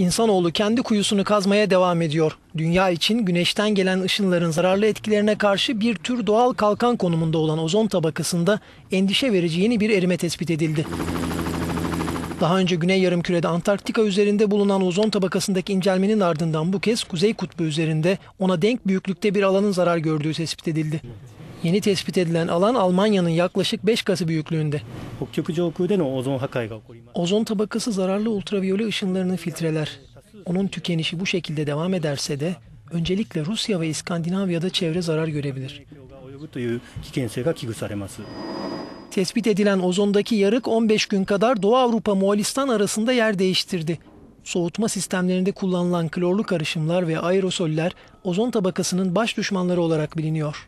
İnsanoğlu kendi kuyusunu kazmaya devam ediyor. Dünya için güneşten gelen ışınların zararlı etkilerine karşı bir tür doğal kalkan konumunda olan ozon tabakasında endişe verici yeni bir erime tespit edildi. Daha önce Güney Yarımküre'de Antarktika üzerinde bulunan ozon tabakasındaki incelmenin ardından bu kez Kuzey Kutbu üzerinde ona denk büyüklükte bir alanın zarar gördüğü tespit edildi. Yeni tespit edilen alan Almanya'nın yaklaşık 5 katı büyüklüğünde. 北極上空でのオゾン破壊が起こります Ozon tabakası zararlı ultraviyole ışınlarını filtreler. Onun tükenişi bu şekilde devam ederse de öncelikle Rusya ve İskandinavya'da çevre zarar görebilir. 影響が及ぶという危険性が危惧されます Tespit edilen ozondaki yarık 15 gün kadar Doğu Avrupa Moğolistan arasında yer değiştirdi. Soğutma sistemlerinde kullanılan klorlu karışımlar ve aerosoller ozon tabakasının baş düşmanları olarak biliniyor.